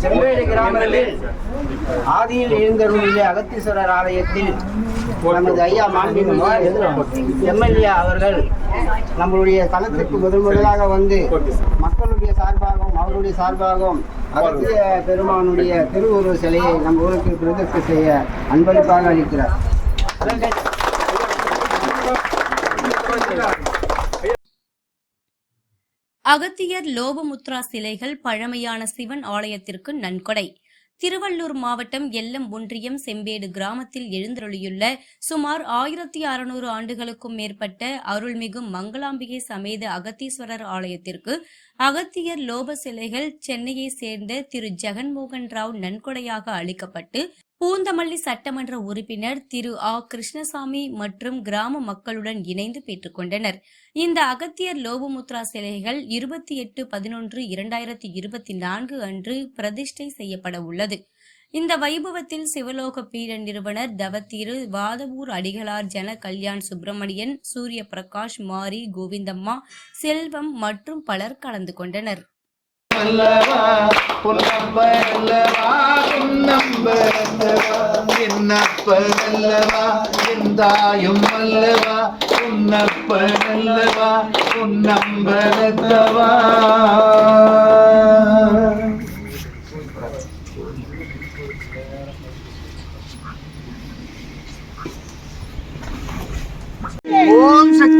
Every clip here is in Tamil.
செம்பேடு கிராமத்தில் ஆதியில் எழுந்தருளிய அகத்தீஸ்வரர் ஆலயத்தில் நமது ஐயா மாண்புமிகு எம்எல்ஏ அவர்கள் நம்மளுடைய தளத்திற்கு முதல் முதலாக வந்து மக்களுடைய சார்பாகவும் அவருடைய சார்பாகவும் அகத்திய பெருமானுடைய திருவுருவ சிலையை நம் ஊருக்கு பிரதிஷ்டை செய்ய அன்பளிப்பாக அளிக்கிறார். அகத்தியர் லோபமுத்ரா சிலைகள் பழமையான சிவன் ஆலயத்திற்கு நன்கொடை. திருவள்ளூர் மாவட்டம் எல்லம் ஒன்றியம் செம்பேடு கிராமத்தில் எழுந்தருளியுள்ள சுமார் ஆயிரத்தி அறுநூறு ஆண்டுகளுக்கும் மேற்பட்ட அருள்மிகு மங்களாம்பிகை சமேத அகத்தீஸ்வரர் ஆலயத்திற்கு அகத்தியர் லோப சிலைகள் சென்னையை சேர்ந்த திரு ஜெகன்மோகன் ராவ் நன்கொடையாக அளிக்கப்பட்டு பூந்தமல்லி சட்டமன்ற உறுப்பினர் திரு ஆ. கிருஷ்ணசாமி மற்றும் கிராம மக்களுடன் இணைந்து பெற்றுக்கொண்டனர் இந்த அகத்தியர் லோபமுத்ரா சிலைகள் இருபத்தி எட்டு பதினொன்று இரண்டாயிரத்தி இருபத்தி நான்கு அன்று பிரதிஷ்டை செய்யப்பட உள்ளது. இந்த வைபவத்தில் சிவலோக பீட நிறுவனர் தவத்திரு வாதவூர் அடிகளார் ஜன கல்யாண் சுப்பிரமணியன் சூரிய பிரகாஷ் மாரி கோவிந்தம்மா செல்வம் மற்றும் பலர் கலந்து கொண்டனர். அல்லவா? பொன்னப்ப அல்லவா பொன்னம்ப அல்லவா என்னப்ப அல்லவா என் தாயும் அல்லவா? பொன்னப்ப அல்லவா பொன்னம்ப அல்லவா ஓம்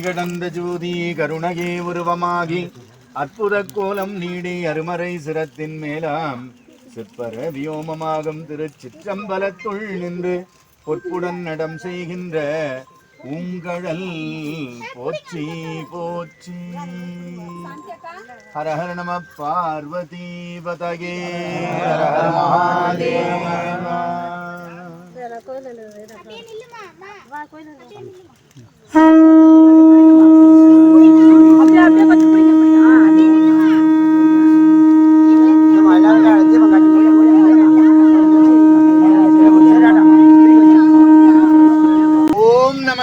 கடந்த ஜோதி கருணகே உருவமாகி அற்புத கோலம் நீடி அருமறை சிரத்தின் மேலாம் சிற்பர வியோமமாகும் திருச்சிற்றம்பலத்துள் நின்று பொற்புடன் நடம் செய்கின்ற உங்கழல். போற்றி போற்றி. ஹர ஹர நம பார்வதி பதகே ஹர ஹர மகாதேவா நம்ம எல்லாரும் தீபம் ஓம் நம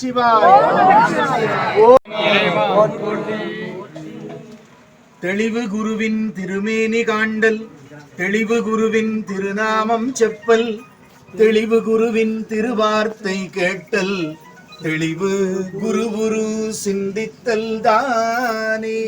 சிவாய தெளிவு குருவின் திருமேனி காண்டல் தெளிவு குருவின் திருநாமம் செப்பல் தெளிவு குருவின் திருவார்த்தை கேட்டல் தெளிவு குரு குரு சிந்தித்தல் தானே.